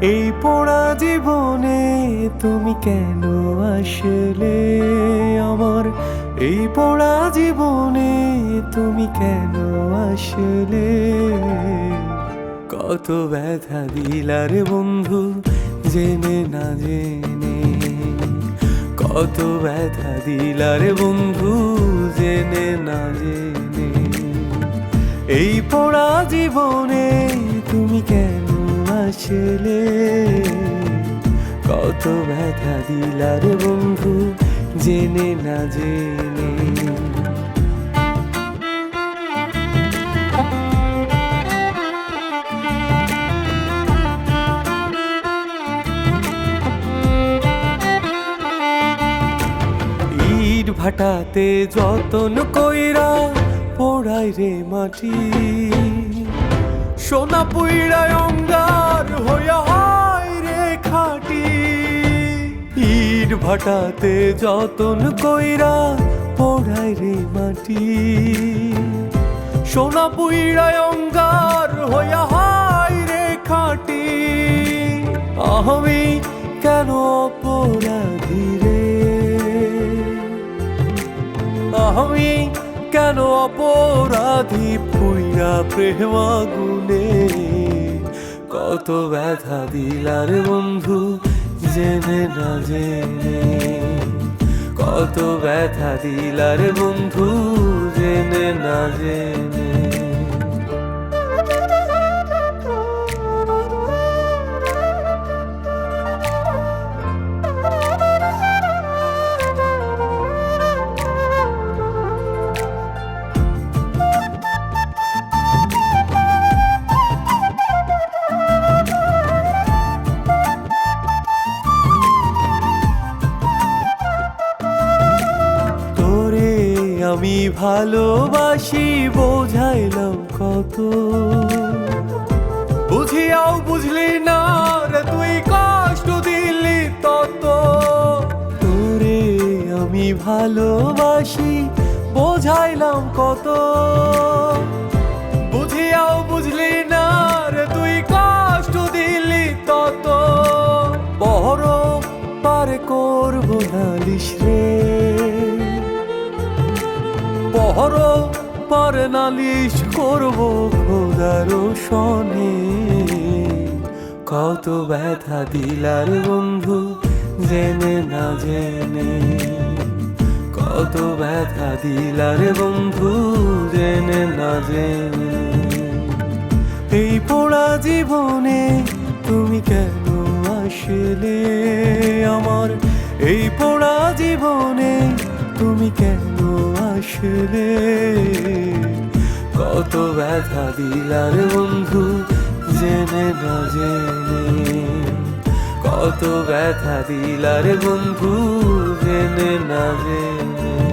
এই পোড়া জীবনে তুমি কেন আসলে আমার? এই পোড়া জীবনে তুমি কেন আসলে? কত ব্যথা দিলার বন্ধু, জেনে না জেনে। কত ব্যথা দিলার বন্ধু, জেনে না জেনে। এই পোড়া জীবনে আসলে কত ব্যথা দিলার বন্ধু, জেনে না জেনে। ভাটাতে যতন কইরা পোড়াই রে মাটি। সোনা পুইড়ায় অঙ্গার হয় রে খাটি। ইট ভাটাতে যতন কইরা পোড়াই রে মাটি। সোনা পুইড়ায় অঙ্গার হইয়া হয় রে খাটি। আমি কেন অপরাধী রে? আমি কেন অপরাধী পুইরা প্রেম আগুনে? কত ব্যথা দিলার বন্ধু জেনে না জেনে। কত ব্যথা দিলার বন্ধু জেনে না জেনে। আমি ভালোবাসি, বোঝাইলাম কত। বুঝিয়াও বুঝলি না রে, তুই কষ্ট দিলি তত। তোরে আমি ভালোবাসি, বোঝাইলাম কত। বুঝিয়াও বুঝলি না রে, তুই কষ্ট দিলি তত। বড় পারে করব নালিশ রে। পহর পর নালিশ করব খোদার শনে। কত ব্যথা দিলার বন্ধু, জেনে না জেনে। কত ব্যথা দিলার বন্ধু, জেনে না জেনে। এই পোড়া জীবনে তুমি কেন আসলে আমার? এই পোড়া জীবনে আসলে কত ব্যথা দিলার বন্ধু, জেনে না জেনে। কত ব্যথা দিলার বন্ধু, জেনে না জেনে।